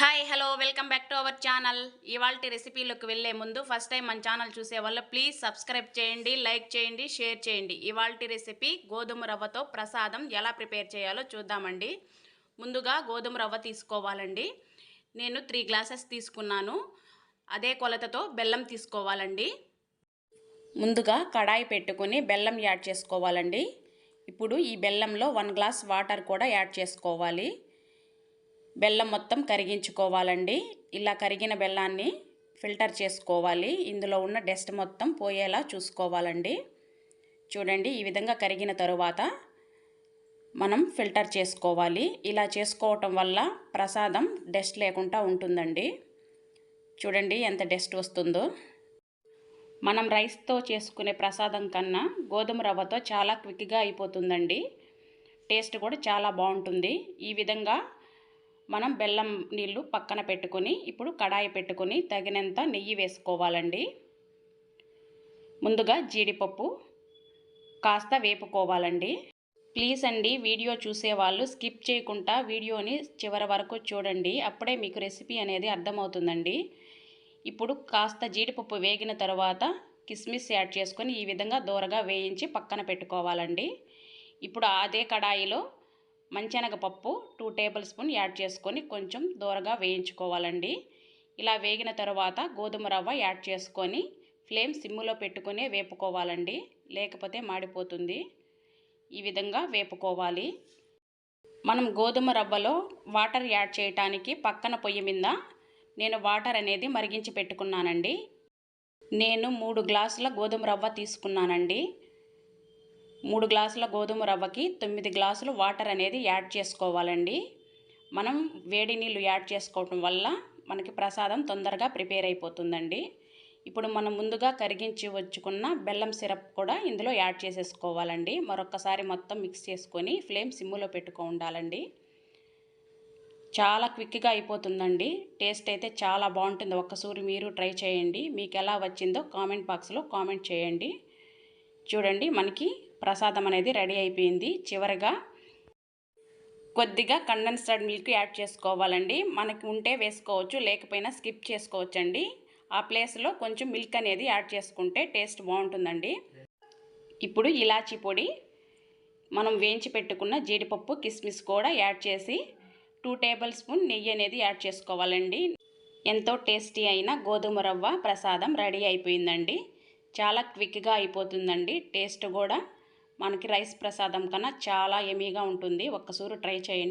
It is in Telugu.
Hi hello welcome back to our channel ఇవాళ రెసిపీలోకి వెళ్ళే ముందు ఫస్ట్ టైం మన ఛానల్ చూసే వాళ్ళు ప్లీజ్ సబ్స్క్రైబ్ చేయండి లైక్ చేయండి షేర్ చేయండి. ఇవాళ రెసిపీ గోధుమ రవ్వతో ప్రసాదం ఎలా ప్రిపేర్ చేయాలో చూద్దామండి. ముందుగా గోధుమ రవ్వ తీసుకోవాలండి. నేను త్రీ గ్లాసెస్ తీసుకున్నాను. అదే కొలతతో బెల్లం తీసుకోవాలండి. ముందుగా కడాయి పెట్టుకుని బెల్లం యాడ్ చేసుకోవాలండి. ఇప్పుడు ఈ బెల్లంలో వన్ గ్లాస్ వాటర్ కూడా యాడ్ చేసుకోవాలి. బెల్లం మొత్తం కరిగించుకోవాలండి. ఇలా కరిగిన బెల్లాన్ని ఫిల్టర్ చేసుకోవాలి. ఇందులో ఉన్న డస్ట్ మొత్తం పోయేలా చూసుకోవాలండి. చూడండి ఈ విధంగా కరిగిన తరువాత మనం ఫిల్టర్ చేసుకోవాలి. ఇలా చేసుకోవటం వల్ల ప్రసాదం డస్ట్ లేకుండా ఉంటుందండి. చూడండి ఎంత డస్ట్ వస్తుందో. మనం రైస్తో చేసుకునే ప్రసాదం కన్నా గోధుమ రవ్వతో చాలా క్విక్గా అయిపోతుందండి. టేస్ట్ కూడా చాలా బాగుంటుంది. ఈ విధంగా మనం బెల్లం నీళ్ళు పక్కన పెట్టుకొని ఇప్పుడు కడాయి పెట్టుకొని తగినంత నెయ్యి వేసుకోవాలండి. ముందుగా జీడిపప్పు కాస్త వేపుకోవాలండి. ప్లీజ్ అండి వీడియో చూసేవాళ్ళు స్కిప్ చేయకుండా వీడియోని చివరి వరకు చూడండి. అప్పుడే మీకు రెసిపీ అనేది అర్థమవుతుందండి. ఇప్పుడు కాస్త జీడిపప్పు వేగిన తర్వాత కిస్మిస్ యాడ్ చేసుకొని ఈ విధంగా దూరగా వేయించి పక్కన పెట్టుకోవాలండి. ఇప్పుడు అదే కడాయిలో మంచెనగపప్పు టూ టేబుల్ స్పూన్ యాడ్ చేసుకొని కొంచెం దూరగా వేయించుకోవాలండి. ఇలా వేగిన తర్వాత గోధుమ రవ్వ యాడ్ చేసుకొని ఫ్లేమ్ సిమ్ములో పెట్టుకునే వేపుకోవాలండి. లేకపోతే మాడిపోతుంది. ఈ విధంగా వేపుకోవాలి. మనం గోధుమ రవ్వలో వాటర్ యాడ్ చేయటానికి పక్కన పొయ్యి మీద నేను వాటర్ అనేది మరిగించి పెట్టుకున్నానండి. నేను మూడు గ్లాసుల గోధుమ రవ్వ తీసుకున్నానండి. మూడు గ్లాసుల గోధుమ రవ్వకి తొమ్మిది గ్లాసులు వాటర్ అనేది యాడ్ చేసుకోవాలండి. మనం వేడి నీళ్ళు యాడ్ చేసుకోవటం వల్ల మనకి ప్రసాదం తొందరగా ప్రిపేర్ అయిపోతుందండి. ఇప్పుడు మనం ముందుగా కరిగించి వచ్చుకున్న బెల్లం సిరప్ కూడా ఇందులో యాడ్ చేసేసుకోవాలండి. మరొకసారి మొత్తం మిక్స్ చేసుకొని ఫ్లేమ్ సిమ్ములో పెట్టుకో ఉండాలండి. చాలా క్విక్గా అయిపోతుందండి. టేస్ట్ అయితే చాలా బాగుంటుంది. ఒక్కసారి మీరు ట్రై చేయండి. మీకు ఎలా వచ్చిందో కామెంట్ బాక్స్లో కామెంట్ చేయండి. చూడండి మనకి ప్రసాదం అనేది రెడీ అయిపోయింది. చివరిగా కొద్దిగా కండెన్స్డ్ మిల్క్ యాడ్ చేసుకోవాలండి. మనకి ఉంటే వేసుకోవచ్చు లేకపోయినా స్కిప్ చేసుకోవచ్చండి. ఆ ప్లేస్లో కొంచెం మిల్క్ అనేది యాడ్ చేసుకుంటే టేస్ట్ బాగుంటుందండి. ఇప్పుడు ఇలాచీ పొడి మనం వేయించి పెట్టుకున్న జీడిపప్పు కిస్మిస్ కూడా యాడ్ చేసి టూ టేబుల్ స్పూన్ నెయ్యి అనేది యాడ్ చేసుకోవాలండి. ఎంతో టేస్టీ అయిన గోధుమ రవ్వ ప్రసాదం రెడీ అయిపోయిందండి. చాలా క్విక్గా అయిపోతుందండి టేస్ట్ కూడా. మనకి రైస్ ప్రసాదం కన్నా చాలా ఎమీగా ఉంటుంది. ఒక్కసూరు ట్రై చేయండి.